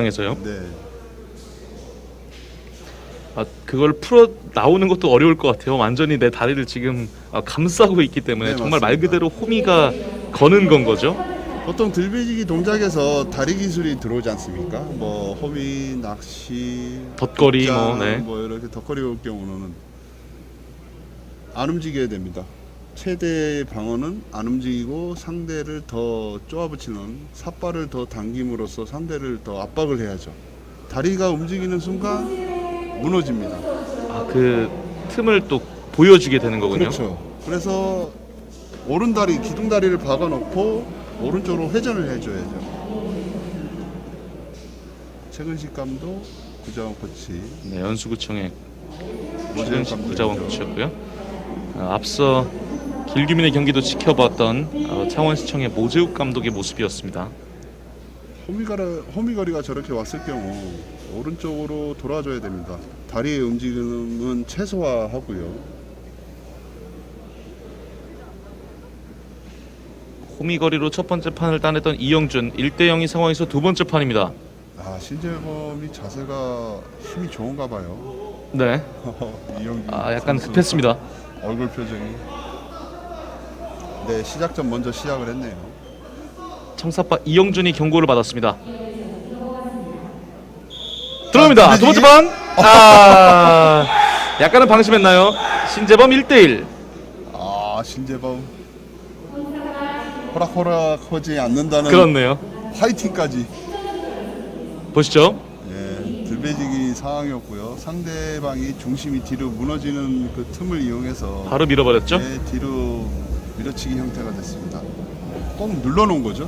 입장에서요. 네. 아, 그걸 풀어 나오는 것도 어려울 것 같아요. 완전히 내 다리를 지금 아, 감싸고 있기 때문에 네, 정말 말 맞습니다. 그대로 호미가 거는 건 거죠. 보통 들배지기 동작에서 다리 기술이 들어오지 않습니까? 뭐 호미, 낚시, 덧거리 뭐, 네. 뭐 이렇게 덧거리 올 경우는 안 움직여야 됩니다. 최대 방어는 안 움직이고 상대를 더 쪼아붙이는 삿발을 더 당김으로써 상대를 더 압박을 해야죠. 다리가 움직이는 순간 무너집니다. 아, 그 틈을 또 보여주게 되는 거군요. 그렇죠. 그래서 오른 다리, 기둥 다리를 박아 놓고 오른쪽으로 회전을 해줘야죠. 최근식 감독, 구자원 코치, 네, 연수구청의 최근식. 구자원 코치였고요. 아, 앞서 길규민의 경기도 지켜봤던 어, 창원시청의 모재욱 감독의 모습이었습니다. 호미가라, 호미거리가 저렇게 왔을 경우 오른쪽으로 돌아줘야 됩니다. 다리의 움직임은 최소화하고요. 호미거리로 첫 번째 판을 따냈던 이영준 1대 0의 상황에서 두 번째 판입니다. 아 신재범이 자세가 힘이 좋은가 봐요. 네, 이영규 아 약간 선수 급했습니다. 얼굴 표정이. 네 시작전 먼저 시작을 했네요. 청사파 이영준이 경고를 받았습니다. 들어갑니다. 자, 두 번째 판. 아, 약간은 방심했나요? 신재범 1대1. 아 신재범 호락호락하지 않는다는 그렇네요. 화이팅까지 보시죠. 예, 들배지기 상황이었고요. 상대방이 중심이 뒤로 무너지는 그 틈을 이용해서 바로 밀어버렸죠. 예, 뒤로 밀어치기 형태가 됐습니다. 꼭 눌러놓은 거죠.